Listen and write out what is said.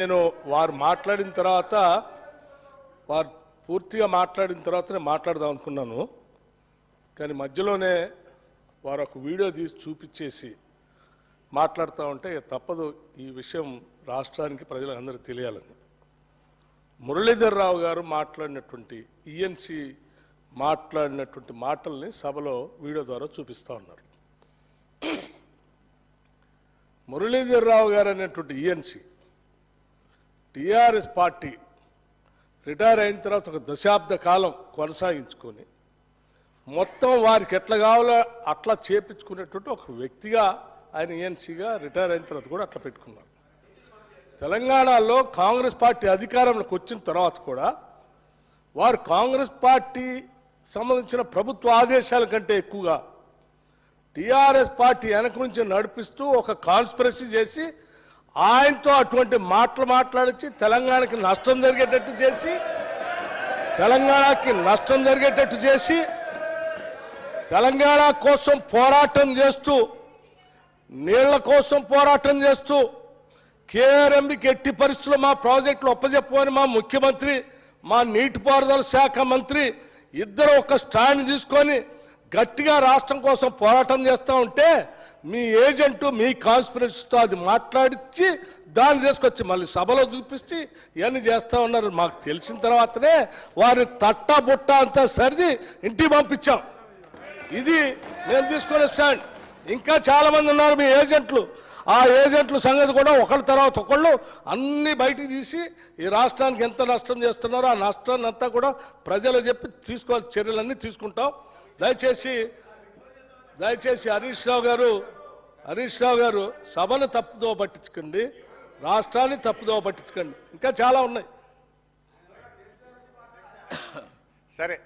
నేను వారు మాట్లాడిన తర్వాత వారు పూర్తిగా మాట్లాడిన తర్వాత నేను మాట్లాడదాం అనుకున్నాను. కానీ మధ్యలోనే వారు ఒక వీడియో తీసి చూపించేసి మాట్లాడుతూ ఉంటే తప్పదు ఈ విషయం రాష్ట్రానికి ప్రజలందరికీ తెలియాలని. మురళీధర్ రావు గారు మాట్లాడినటువంటి ఈఎన్సి మాట్లాడినటువంటి మాటల్ని సభలో వీడియో ద్వారా చూపిస్తూ ఉన్నారు. మురళీధర్ రావు గారు అనేటువంటి ఈఎన్సి టిఆర్ఎస్ పార్టీ రిటైర్ అయిన తర్వాత ఒక దశాబ్ద కాలం కొనసాగించుకొని మొత్తం వారికి ఎట్లా కావాలో అట్లా చేపించుకునేటువంటి ఒక వ్యక్తిగా ఆయన ఏఎన్సీగా రిటైర్ అయిన తర్వాత కూడా అట్లా పెట్టుకున్నారు. తెలంగాణలో కాంగ్రెస్ పార్టీ అధికారంలోకి వచ్చిన తర్వాత కూడా వారు కాంగ్రెస్ పార్టీ సంబంధించిన ప్రభుత్వ ఆదేశాల కంటే ఎక్కువగా టిఆర్ఎస్ పార్టీ వెనక నుంచి నడిపిస్తూ ఒక కాన్స్పిరసీ చేసి ఆయనతో అటువంటి మాటలు మాట్లాడించి తెలంగాణకి నష్టం జరిగేటట్టు చేసి తెలంగాణకి నష్టం జరిగేటట్టు చేసి తెలంగాణ కోసం పోరాటం చేస్తూ నీళ్ళ కోసం పోరాటం చేస్తూ కేఆర్ఎంకి ఎట్టి పరిస్థితుల్లో మా ప్రాజెక్టులు ఒప్పజెప్పమని మా ముఖ్యమంత్రి మా నీటిపారుదల శాఖ మంత్రి ఇద్దరు ఒక స్టాండ్ తీసుకొని గట్టిగా రాష్ట్రం కోసం పోరాటం చేస్తూ ఉంటే మీ ఏజెంటు మీ కాన్స్పిరసీతో అది మాట్లాడించి దాన్ని తీసుకొచ్చి మళ్ళీ సభలో చూపించి ఇవన్నీ చేస్తూ ఉన్నారు. మాకు తెలిసిన తర్వాతనే వారి తట్ట బుట్ట అంతా సరిది ఇంటికి పంపించాం. ఇది నేను తీసుకునే స్టాండ్ ఇంకా చాలామంది ఉన్నారు మీ ఏజెంట్లు. ఆ ఏజెంట్ల సంగతి కూడా ఒకళ్ళ తర్వాత ఒకళ్ళు అన్నీ బయటికి తీసి ఈ రాష్ట్రానికి ఎంత నష్టం చేస్తున్నారో ఆ నష్టాన్ని అంతా కూడా ప్రజలు చెప్పి తీసుకోవాలి చర్యలన్నీ తీసుకుంటాం. దయచేసి దయచేసి హరీష్ రావు గారు హరీష్ రావు గారు సభను తప్పుదో పట్టించుకోండి రాష్ట్రాన్ని తప్పుదో పట్టించుకోండి. ఇంకా చాలా ఉన్నాయి. సరే.